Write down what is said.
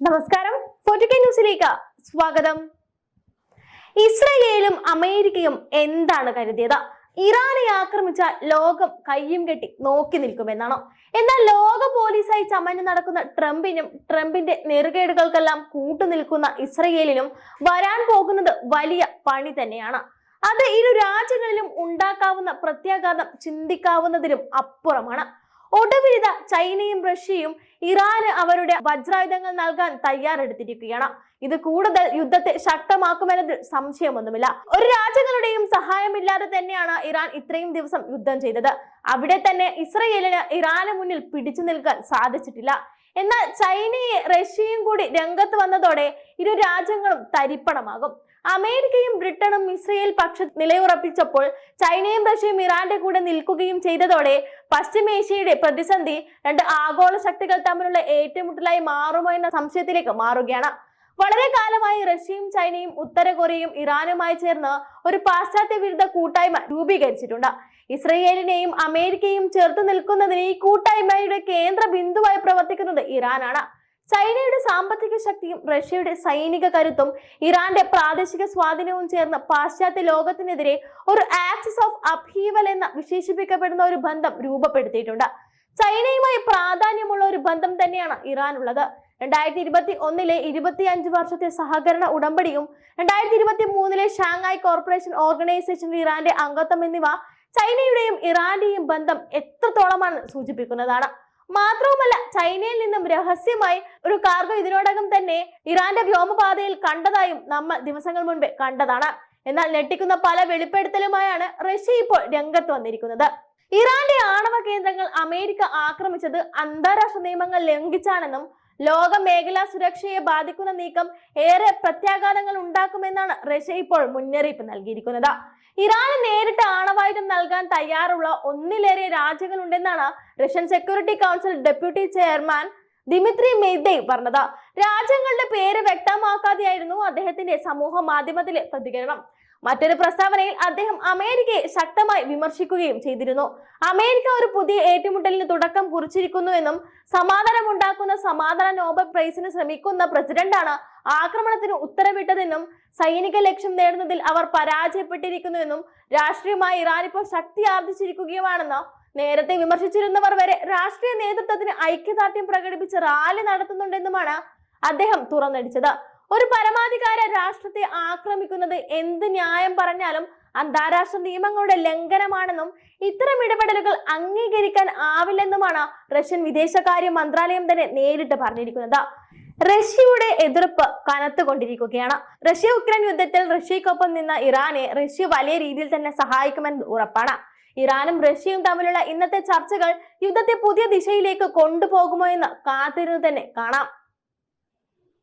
നമസ്കാരം. ന്യൂസിലേക്ക് സ്വാഗതം. ഇസ്രയേലും അമേരിക്കയും എന്താണ് കരുതിയത്? ഇറാനെ ആക്രമിച്ച ലോകം കയ്യും കെട്ടി നോക്കി നിൽക്കുമെന്നാണോ? എന്നാൽ ലോക പോലീസായി ചമഞ്ഞു നടക്കുന്ന ട്രംപിനും ട്രംപിന്റെ നെറുകേടുകൾക്കെല്ലാം കൂട്ടുനിൽക്കുന്ന ഇസ്രയേലിനും വരാൻ പോകുന്നത് വലിയ പണി തന്നെയാണ്. അത് ഇരു രാജ്യങ്ങളിലും ഉണ്ടാക്കാവുന്ന പ്രത്യാഘാതം ചിന്തിക്കാവുന്നതിലും അപ്പുറമാണ്. ഒടുവിലിത ചൈനയും റഷ്യയും ഇറാന് അവരുടെ വജ്രായുധങ്ങൾ നൽകാൻ തയ്യാറെടുത്തിരിക്കുകയാണ്. ഇത് കൂടുതൽ യുദ്ധത്തെ ശക്തമാക്കുമെന്നതിൽ സംശയമൊന്നുമില്ല. ഒരു രാജ്യങ്ങളുടെയും സഹായമില്ലാതെ തന്നെയാണ് ഇറാൻ ഇത്രയും ദിവസം യുദ്ധം ചെയ്തത്. അവിടെ തന്നെ ഇസ്രയേലിന് ഇറാന് മുന്നിൽ പിടിച്ചു നിൽക്കാൻ സാധിച്ചിട്ടില്ല. എന്നാൽ ചൈനയെ റഷ്യയും കൂടി രംഗത്ത് വന്നതോടെ ഇരു രാജ്യങ്ങളും തരിപ്പണമാകും. അമേരിക്കയും ബ്രിട്ടനും ഇസ്രയേൽ പക്ഷ നിലയുറപ്പിച്ചപ്പോൾ ചൈനയും റഷ്യയും ഇറാന്റെ കൂടെ നിൽക്കുകയും ചെയ്തതോടെ പശ്ചിമേഷ്യയുടെ പ്രതിസന്ധി രണ്ട് ആഗോള ശക്തികൾ തമ്മിലുള്ള ഏറ്റുമുട്ടലായി മാറുമോ എന്ന സംശയത്തിലേക്ക് മാറുകയാണ്. വളരെ കാലമായി റഷ്യയും ചൈനയും ഉത്തര കൊറിയയും ഇറാനുമായി ചേർന്ന് ഒരു പാശ്ചാത്യ വിരുദ്ധ കൂട്ടായ്മ രൂപീകരിച്ചിട്ടുണ്ട്. ഇസ്രയേലിനെയും അമേരിക്കയും ചേർത്ത് നിൽക്കുന്നതിന് ഈ കൂട്ടായ്മയുടെ കേന്ദ്ര ബിന്ദുവായി പ്രവർത്തിക്കുന്നത് ഇറാനാണ്. ചൈനയുടെ സാമ്പത്തിക ശക്തിയും റഷ്യയുടെ സൈനിക കരുത്തും ഇറാന്റെ പ്രാദേശിക സ്വാധീനവും ചേർന്ന് പാശ്ചാത്യ ലോകത്തിനെതിരെ ഒരു ആക്സിസ് ഓഫ് അപ്ഹീവൽ എന്ന് വിശേഷിപ്പിക്കപ്പെടുന്ന ഒരു ബന്ധം രൂപപ്പെടുത്തിയിട്ടുണ്ട്. ചൈനയുമായി പ്രാധാന്യമുള്ള ഒരു ബന്ധം തന്നെയാണ് ഇറാനുള്ളത്. രണ്ടായിരത്തി ഇരുപത്തി ഒന്നിലെ ഇരുപത്തി അഞ്ച് വർഷത്തെ സഹകരണ ഉടമ്പടിയും രണ്ടായിരത്തി ഇരുപത്തി മൂന്നിലെ ഷാങ്ഹായ് കോർപ്പറേഷൻ ഓർഗനൈസേഷൻ ഇറാന്റെ അംഗത്വം എന്നിവ ചൈനയുടെയും ഇറാന്റെയും ബന്ധം എത്രത്തോളമാണ് സൂചിപ്പിക്കുന്നതാണ്. മാത്രവുമല്ല ചൈനയിൽ നിന്നും രഹസ്യമായി ഒരു കാർഗോ ഇതിനോടകം തന്നെ ഇറാന്റെ വ്യോമപാതയിൽ കണ്ടതായും നമ്മൾ ദിവസങ്ങൾ മുൻപ് കണ്ടതാണ്. എന്നാൽ ഞെട്ടിക്കുന്ന പല വെളിപ്പെടുത്തലുമായാണ് റഷ്യ ഇപ്പോൾ രംഗത്ത് വന്നിരിക്കുന്നത്. ഇറാന്റെ ആണവ കേന്ദ്രങ്ങൾ അമേരിക്ക ആക്രമിച്ചത് അന്താരാഷ്ട്ര നിയമങ്ങൾ ലംഘിച്ചാണെന്നും ലോക മേഖലാ സുരക്ഷയെ ബാധിക്കുന്ന നീക്കം ഏറെ പ്രത്യാഘാതങ്ങൾ ഉണ്ടാക്കുമെന്നാണ് റഷ്യ ഇപ്പോൾ മുന്നറിയിപ്പ് നൽകിയിരിക്കുന്നത്. ഇറാന് നേരിട്ട് ആണവായുധം നൽകാൻ തയ്യാറുള്ള ഒന്നിലേറെ രാജ്യങ്ങളുണ്ടെന്നാണ് Russian security council deputy chairman Dmitry Medvedev പറഞ്ഞത്. രാജ്യങ്ങളുടെ പേര് വ്യക്തമാക്കാതെയായിരുന്നു അദ്ദേഹത്തിന്റെ സമൂഹ മാധ്യമത്തിലെ പ്രതികരണം. മറ്റൊരു പ്രസ്താവനയിൽ അദ്ദേഹം അമേരിക്കയെ ശക്തമായി വിമർശിക്കുകയും ചെയ്തിരുന്നു. അമേരിക്ക ഒരു പുതിയ ഏറ്റുമുട്ടലിന് തുടക്കം കുറിച്ചിരിക്കുന്നു കുറിച്ചിരിക്കുന്നുവെന്നും സമാധാനമുണ്ടാക്കുന്ന സമാധാന നോബൽ പ്രൈസിന് ശ്രമിക്കുന്ന പ്രസിഡന്റാണ് ആക്രമണത്തിന് ഉത്തരവിട്ടതെന്നും സൈനിക ലക്ഷ്യം നേടുന്നതിൽ അവർ പരാജയപ്പെട്ടിരിക്കുന്നുവെന്നും രാഷ്ട്രീയമായി ഇറാൻ ഇപ്പോൾ ശക്തി ആർജിച്ചിരിക്കുകയുമാണെന്ന് നേരത്തെ വിമർശിച്ചിരുന്നവർ വരെ രാഷ്ട്രീയ നേതൃത്വത്തിന് ഐക്യദാർഢ്യം പ്രകടിപ്പിച്ച് റാലി നടത്തുന്നുണ്ടെന്നുമാണ് അദ്ദേഹം തുറന്നടിച്ചത്. ഒരു പരമാധികാര രാഷ്ട്രത്തെ ആക്രമിക്കുന്നത് എന്ത് ന്യായം പറഞ്ഞാലും അന്താരാഷ്ട്ര നിയമങ്ങളുടെ ലംഘനമാണെന്നും ഇത്തരം ഇടപെടലുകൾ അംഗീകരിക്കാൻ ആവില്ലെന്നുമാണ് റഷ്യൻ വിദേശകാര്യ മന്ത്രാലയം തന്നെ നേരിട്ട് പറഞ്ഞിരിക്കുന്നത്. റഷ്യയുടെ എതിർപ്പ് കനത്തുകൊണ്ടിരിക്കുകയാണ്. റഷ്യ ഉക്രൈൻ യുദ്ധത്തിൽ റഷ്യക്കൊപ്പം നിന്ന ഇറാനെ റഷ്യ വലിയ രീതിയിൽ തന്നെ സഹായിക്കുമെന്ന് ഉറപ്പാണ്. ഇറാനും റഷ്യയും തമ്മിലുള്ള ഇന്നത്തെ ചർച്ചകൾ യുദ്ധത്തെ പുതിയ ദിശയിലേക്ക് കൊണ്ടുപോകുമോ എന്ന് കാത്തിരുന്ന് തന്നെ കാണാം.